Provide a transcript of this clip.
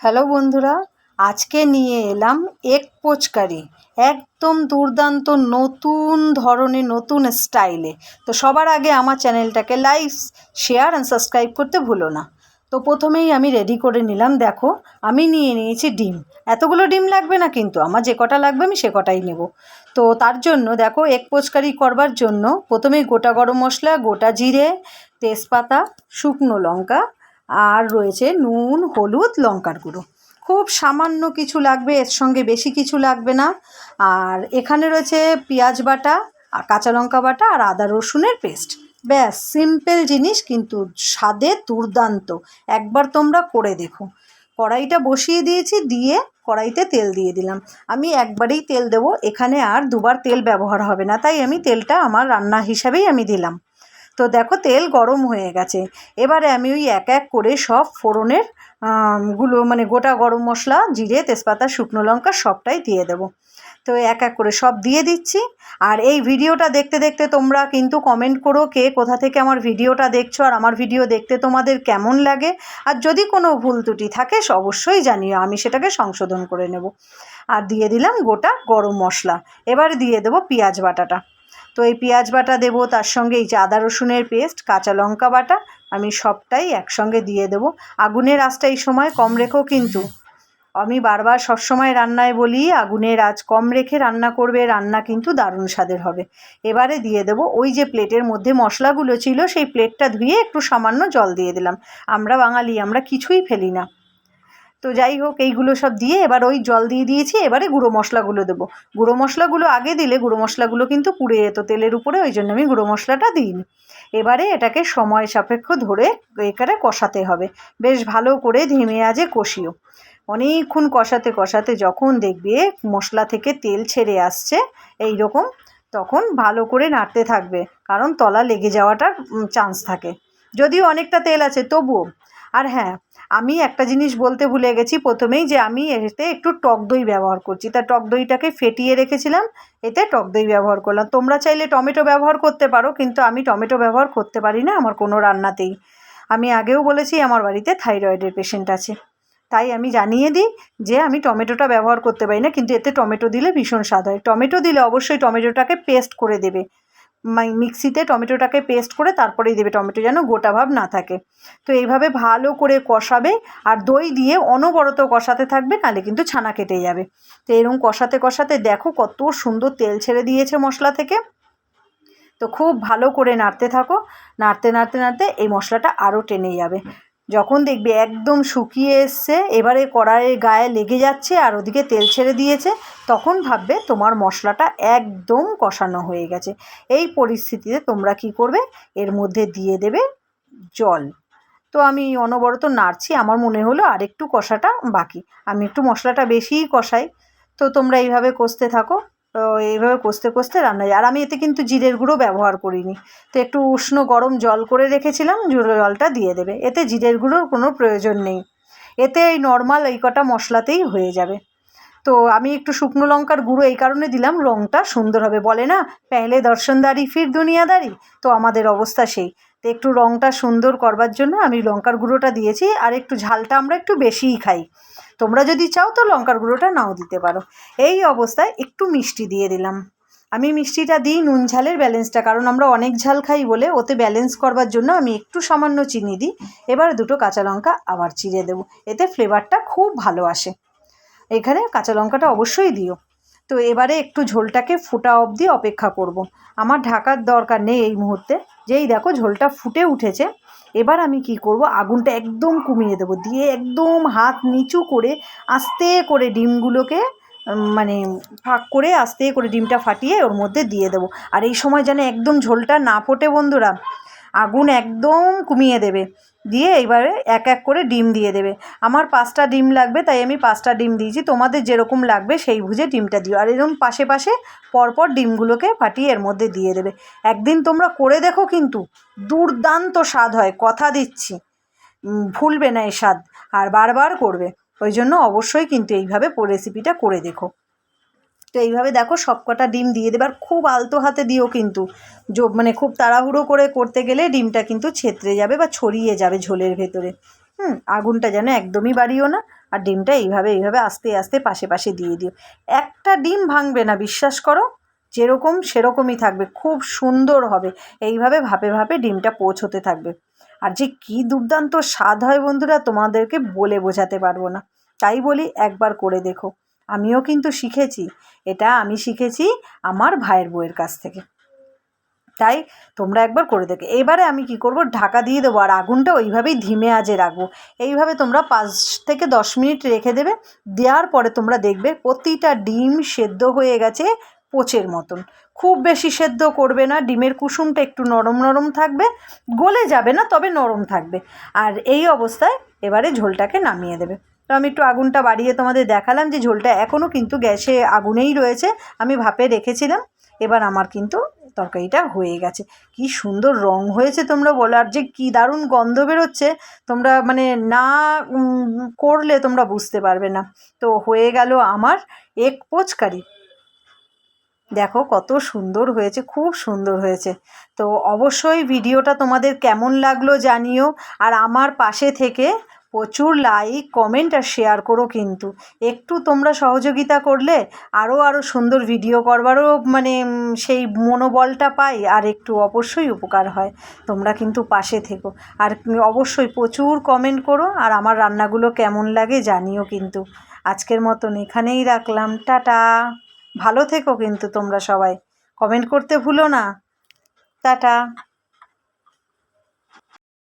Hello বন্ধুরা, আজকে নিয়ে এলাম এগ পোচকারি, একদম দুর্দান্ত নতুন ধরনের, নতুন স্টাইলে। তো সবার আগে আমার চ্যানেলটাকে লাইক, শেয়ার অ্যান্ড সাবস্ক্রাইব করতে ভুলো না। তো প্রথমেই আমি রেডি করে নিলাম, দেখো, আমি নিয়ে নিয়েছি ডিম। এতগুলো ডিম লাগবে না কিন্তু, আমার যে কটা লাগবে আমি সে কটাই নেব। তো তার জন্য, দেখো, এক পোচকারি করবার জন্য প্রথমেই গোটা গরম মশলা, গোটা জিরে, তেজপাতা, শুকনো লঙ্কা আর রয়েছে নুন, হলুদ, লঙ্কার গুঁড়ো। খুব সামান্য কিছু লাগবে, এর সঙ্গে বেশি কিছু লাগবে না। আর এখানে রয়েছে পেঁয়াজ বাটা, আর কাঁচা লঙ্কা বাটা, আর আদা রসুনের পেস্ট। ব্যাস, সিম্পল জিনিস, কিন্তু স্বাদে দুর্দান্ত। একবার তোমরা করে দেখো। কড়াইটা বসিয়ে দিয়েছি, দিয়ে কড়াইতে তেল দিয়ে দিলাম। আমি একবারেই তেল দেবো। এখানে আর দুবার তেল ব্যবহার হবে না, তাই আমি তেলটা আমার রান্না হিসাবেই আমি দিলাম। তো দেখো তেল গরম হয়ে গেছে। এবারে আমি ওই এক এক করে সব ফোড়নেরগুলো মানে গোটা গরম মশলা, জিরে, তেজপাতা, শুকনো লঙ্কা সবটাই দিয়ে দেবো। তো এক এক করে সব দিয়ে দিচ্ছি। আর এই ভিডিওটা দেখতে দেখতে তোমরা কিন্তু কমেন্ট করো কে কোথা থেকে আমার ভিডিওটা দেখছ আর আমার ভিডিও দেখতে তোমাদের কেমন লাগে। আর যদি কোনো ভুল ত্রুটি থাকে অবশ্যই জানিও, আমি সেটাকে সংশোধন করে নেব। আর দিয়ে দিলাম গোটা গরম মশলা। এবার দিয়ে দেবো পেঁয়াজ বাটাটা। তো এই পেঁয়াজ বাটা দেবো, তার সঙ্গে এই যে আদা রসুনের পেস্ট, কাঁচা লঙ্কা বাটা, আমি সবটাই একসঙ্গে দিয়ে দেবো। আগুনের আঁচটা এই সময় কম রেখো কিন্তু। আমি বারবার সবসময় রান্নায় বলি, আগুনের আঁচ কম রেখে রান্না করবে, রান্না কিন্তু দারুণ স্বাদের হবে। এবারে দিয়ে দেবো ওই যে প্লেটের মধ্যে মশলাগুলো ছিল, সেই প্লেটটা ধুয়ে একটু সামান্য জল দিয়ে দিলাম। আমরা বাঙালি, আমরা কিছুই ফেলি না। তো যাই হোক, এইগুলো সব দিয়ে এবার ওই জল দিয়ে দিয়েছি, এবারে গুঁড়ো মশলাগুলো দেবো। গুঁড়ো মশলাগুলো আগে দিলে গুঁড়ো মশলাগুলো কিন্তু পুড়ে যেত তেলের উপরে, ওই জন্য আমি গুঁড়ো মশলাটা দিইনি। এবারে এটাকে সময় সাপেক্ষ ধরে এখানে কষাতে হবে। বেশ ভালো করে ধিমে আজে কষিও। অনেকক্ষণ কষাতে কষাতে যখন দেখবে মশলা থেকে তেল ছেড়ে আসছে এই রকম, তখন ভালো করে নাড়তে থাকবে, কারণ তলা লেগে যাওয়াটার চান্স থাকে। যদিও অনেকটা তেল আছে, তবুও। আর হ্যাঁ আমি একটা জিনিস বলতে ভুলে গেছি প্রথমেই যে আমি এতে একটু টক দই ব্যবহার করছি। তা টক দইটাকে ফেটিয়ে রেখেছিলাম, এতে টক দই ব্যবহার করলাম। তোমরা চাইলে টমেটো ব্যবহার করতে পারো, কিন্তু আমি টমেটো ব্যবহার করতে পারি না, আমার কোনো রান্নাতেই। আমি আগেও বলেছি আমার বাড়িতে থাইরয়েডের পেশেন্ট আছে। তাই আমি জানিয়ে দিই যে আমি টমেটোটা ব্যবহার করতে পারি না, কিন্তু এতে টমেটো দিলে ভীষণ স্বাদ হয়। টমেটো দিলে অবশ্যই টমেটোটাকে পেস্ট করে দেবে। মিক্সিতে টমেটোটাকে পেস্ট করে তারপরেই দেবে। টমেটো যেন গোটা ভাব না থাকে। তো এইভাবে ভালো করে কষাবে আর দই দিয়ে অনবরত কষাতে থাকবে নালে কিন্তু ছানা কেটে যাবে। তো এরকম কষাতে কষাতে দেখো কত সুন্দর তেল ছেড়ে দিয়েছে মশলা থেকে। তো খুব ভালো করে নাড়তে থাকো। নাড়তে নাড়তে নাড়তে এই মশলাটা আরও টেনে যাবে। যখন দেখবে একদম শুকিয়ে এসছে, এবারে কড়াইয়ের গায়ে লেগে যাচ্ছে আর ওদিকে তেল ছেড়ে দিয়েছে, তখন ভাববে তোমার মশলাটা একদম কষানো হয়ে গেছে। এই পরিস্থিতিতে তোমরা কি করবে? এর মধ্যে দিয়ে দেবে জল। তো আমি অনবরত নাড়ছি, আমার মনে হলো আরেকটু কষাটা বাকি। আমি একটু মশলাটা বেশিই কষাই। তো তোমরা এইভাবে কষতে থাকো। তো এইভাবে কষতে কষতে রান্না যায় আর আমি এতে কিন্তু জিরের গুঁড়ো ব্যবহার করিনি। তো একটু উষ্ণ গরম জল করে রেখেছিলাম জলটা দিয়ে দেবে। এতে জিরের গুঁড়োর কোনো প্রয়োজন নেই। এতে এই নর্মাল এই কটা মশলাতেই হয়ে যাবে। তো আমি একটু শুকনো লঙ্কার গুঁড়ো এই কারণে দিলাম রঙটা সুন্দর হবে। বলে না, পেহলে দর্শনদারি ফির দুনিয়াদারি? তো আমাদের অবস্থা সেই। তো একটু রঙটা সুন্দর করবার জন্য আমি লঙ্কার গুঁড়োটা দিয়েছি, আর একটু ঝালটা আমরা একটু বেশিই খাই। তোমরা যদি চাও তো লঙ্কার গুঁড়োটা নাও দিতে পারো। এই অবস্থায় একটু মিষ্টি দিয়ে দিলাম। আমি মিষ্টিটা দিই নুন ঝালের ব্যালেন্সটা, কারণ আমরা অনেক ঝাল খাই বলে ওতে ব্যালেন্স করবার জন্য আমি একটু সামান্য চিনি দিই। এবার দুটো কাঁচা লঙ্কা আবার চিড়ে দেবো, এতে ফ্লেভারটা খুব ভালো আসে। এখানে কাঁচা লঙ্কাটা অবশ্যই দিও। তো এবারে একটু ঝোলটাকে ফুটা অবধি অপেক্ষা করব। আমার ঢাকার দরকার নেই এই মুহূর্তে। যেই দেখো ঝোলটা ফুটে উঠেছে। এবার আমি কি করব? আগুনটা একদম কমিয়ে দেবো। দিয়ে একদম হাত নিচু করে আস্তে করে ডিমগুলোকে মানে ফাঁক করে আস্তে করে ডিমটা ফাটিয়ে ওর মধ্যে দিয়ে দেবো। আর এই সময় যেন একদম ঝোলটা না ফোটে বন্ধুরা, আগুন একদম কমিয়ে দেবে। দিয়ে এইবারে এক এক করে ডিম দিয়ে দেবে। আমার পাঁচটা ডিম লাগবে, তাই আমি পাঁচটা ডিম দিয়েছি। তোমাদের যেরকম লাগবে সেই বুঝে ডিমটা দিও। আর এরকম পাশে পাশে পরপর ডিমগুলোকে ফাটিয়ে এর মধ্যে দিয়ে দেবে। একদিন তোমরা করে দেখো কিন্তু দুর্দান্ত স্বাদ হয়, কথা দিচ্ছি। ভুলবে না এই স্বাদ, আর বারবার করবে। ওই জন্য অবশ্যই কিন্তু এইভাবে রেসিপিটা করে দেখো। তো এইভাবে দেখো সব কটা ডিম দিয়ে দেবে। আর খুব আলতো হাতে দিও কিন্তু। মানে খুব তাড়াহুড়ো করে করতে গেলে ডিমটা কিন্তু ছেত্রে যাবে বা ছড়িয়ে যাবে ঝোলের ভেতরে। হুম, আগুনটা যেন একদমই বাড়িও না। আর ডিমটা এইভাবে এইভাবে আস্তে আস্তে পাশে পাশে দিয়ে দিও। একটা ডিম ভাঙবে না, বিশ্বাস করো? যেরকম সেরকমই থাকবে, খুব সুন্দর হবে। এইভাবে ভাপে ভাপে ডিমটা পৌঁছতে থাকবে। আর যে কী দুর্দান্ত স্বাদ হয় বন্ধুরা, তোমাদেরকে বলে বোঝাতে পারব না। তাই বলি একবার করে দেখো। আমিও কিন্তু শিখেছি। এটা আমি শিখেছি আমার ভাইয়ের বউয়ের কাছ থেকে। তাই তোমরা একবার করে দেখো। এবারে আমি কি করব? ঢাকা দিয়ে দেবো। আর আগুনটা ওইভাবেই ধিমে আজে রাখব। এইভাবে তোমরা পাঁচ থেকে দশ মিনিট রেখে দেবে। দেওয়ার পরে তোমরা দেখবে প্রতিটা ডিম সেদ্ধ হয়ে গেছে পোচের মতন। খুব বেশি সেদ্ধ করবে না। ডিমের কুসুমটা একটু নরম নরম থাকবে। গলে যাবে না, তবে নরম থাকবে। আর এই অবস্থায় এবারে ঝোলটাকে নামিয়ে দেবে। তো আমি একটু আগুনটা বাড়িয়ে তোমাদের দেখালাম যে ঝোলটা এখনও কিন্তু গ্যাসে আগুনেই রয়েছে। আমি ভাপে রেখেছিলাম, এবার আমার কিন্তু তরকারিটা হয়ে গেছে। কি সুন্দর রং হয়েছে তোমরা বলো, আর যে কী দারুণ গন্ধ বেরোচ্ছে, তোমরা মানে না করলে তোমরা বুঝতে পারবে না। তো হয়ে গেল আমার এক পোচকারি দেখো কত সুন্দর হয়েছে, খুব সুন্দর হয়েছে। তো অবশ্যই ভিডিওটা তোমাদের কেমন লাগল জানিও, আর আমার পাশে থেকে প্রচুর লাইক কমেন্ট আর শেয়ার করো কিন্তু। একটু তোমরা সহযোগিতা করলে আরও আরও সুন্দর ভিডিও করবারও মানে সেই মনোবলটা পাই আর একটু অবশ্যই উপকার হয়। তোমরা কিন্তু পাশে থেকো। আর অবশ্যই প্রচুর কমেন্ট করো আর আমার রান্নাগুলো কেমন লাগে জানিও কিন্তু। আজকের মতন এখানেই রাখলাম। টাটা। ভালো থেকো কিন্তু তোমরা সবাই। কমেন্ট করতে ভুলো না। টাটা।